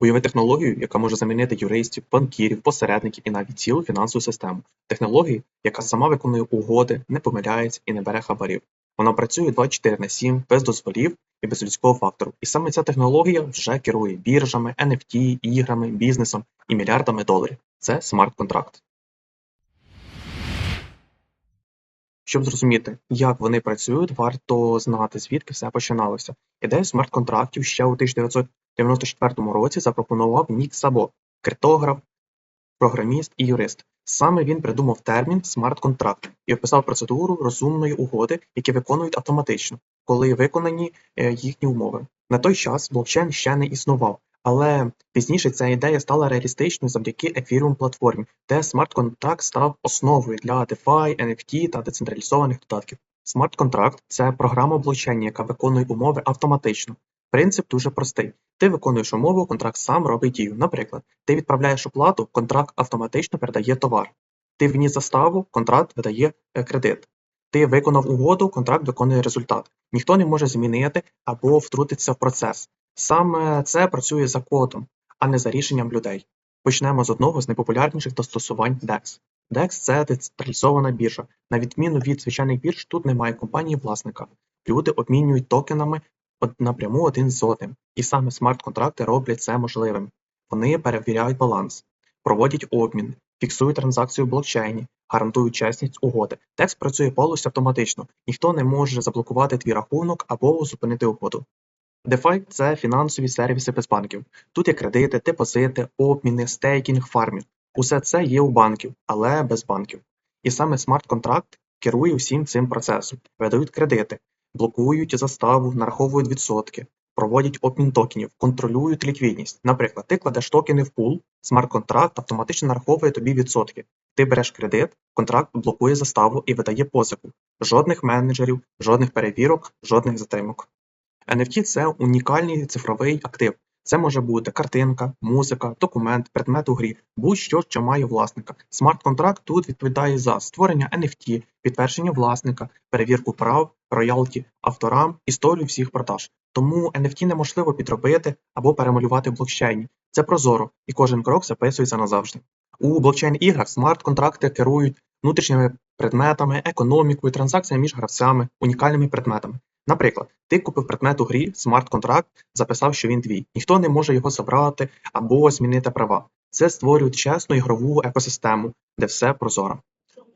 Уяви технологію, яка може замінити юристів, банкірів, посередників і навіть цілу фінансову систему. Технологію, яка сама виконує угоди, не помиляється і не бере хабарів. Вона працює 24 на 7, без дозволів і без людського фактору. І саме ця технологія вже керує біржами, NFT, іграми, бізнесом і мільярдами доларів. Це смарт-контракт. Щоб зрозуміти, як вони працюють, варто знати, звідки все починалося. Ідею смарт-контрактів ще у 1994 році запропонував Нік Сабо, криптограф, програміст і юрист. Саме він придумав термін смарт-контракт і описав процедуру розумної угоди, які виконують автоматично, коли виконані е, їхні умови. На той час блокчейн ще не існував, але пізніше ця ідея стала реалістичною завдяки Ethereum платформі, де смарт-контракт став основою для DeFi, NFT та децентралізованих додатків. Смарт-контракт це програма блокчейну, яка виконує умови автоматично. Принцип дуже простий. Ти виконуєш умову, контракт сам робить дію. Наприклад, ти відправляєш оплату, контракт автоматично передає товар. Ти вніс заставу, контракт видає е, кредит. Ти виконав угоду, контракт виконує результат. Ніхто не може змінити або втрутитися в процес. Саме це працює за кодом, а не за рішенням людей. Почнемо з одного з найпопулярніших застосувань DEX. DEX – це децентралізована біржа. На відміну від звичайних бірж, тут немає компанії власника. Люди обмінюють токенами напряму один з одним. І саме смарт-контракти роблять це можливим. Вони перевіряють баланс, проводять обмін, фіксують транзакцію в блокчейні, гарантують чесність угоди. DEX працює повністю автоматично. Ніхто не може заблокувати твій рахунок або зупинити угоду. DeFi – це фінансові сервіси без банків. Тут є кредити, депозити, обміни, стейкінг, фармінг. Усе це є у банків, але без банків. І саме смарт-контракт керує всім цим процесом. Видають кредити, блокують заставу, нараховують відсотки, проводять обмін токенів, контролюють ліквідність. Наприклад, ти кладеш токени в пул, смарт-контракт автоматично нараховує тобі відсотки. Ти береш кредит, контракт блокує заставу і видає позику. Жодних менеджерів, жодних перевірок, жодних затримок. NFT – це унікальний цифровий актив. Це може бути картинка, музика, документ, предмет у грі, будь-що, що має власника. Смарт-контракт тут відповідає за створення NFT, підтвердження власника, перевірку прав, роялті авторам, історію всіх продаж. Тому NFT неможливо підробити або перемалювати в блокчейні. Це прозоро, і кожен крок записується назавжди. У блокчейн-іграх смарт-контракти керують внутрішніми предметами, економікою, транзакціями між гравцями, унікальними предметами. Наприклад, ти купив предмет у грі, смарт-контракт, записав, що він твій. Ніхто не може його забрати або змінити права. Це створює чесну ігрову екосистему, де все прозоро.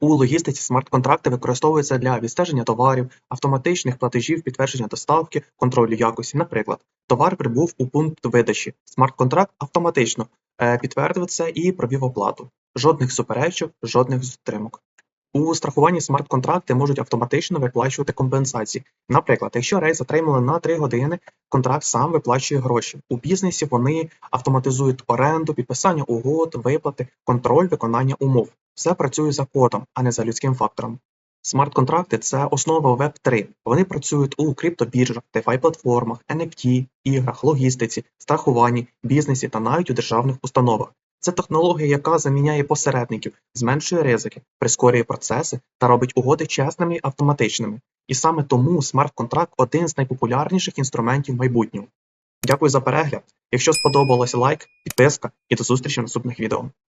У логістиці смарт-контракти використовуються для відстеження товарів, автоматичних платежів, підтвердження доставки, контролю якості. Наприклад, товар прибув у пункт видачі. Смарт-контракт автоматично е, підтвердив це і провів оплату. Жодних суперечок, жодних затримок. У страхуванні смарт-контракти можуть автоматично виплачувати компенсації. Наприклад, якщо рейс затримали на 3 години, контракт сам виплачує гроші. У бізнесі вони автоматизують оренду, підписання угод, виплати, контроль виконання умов. Все працює за кодом, а не за людським фактором. Смарт-контракти це основа Web3. Вони працюють у криптобіржах, DeFi-платформах, NFT, іграх, логістиці, страхуванні, бізнесі та навіть у державних установах. Це технологія, яка заміняє посередників, зменшує ризики, прискорює процеси та робить угоди чесними і автоматичними. І саме тому смарт-контракт один з найпопулярніших інструментів майбутнього. Дякую за перегляд. Якщо сподобалося лайк, підписка і до зустрічі в наступних відео.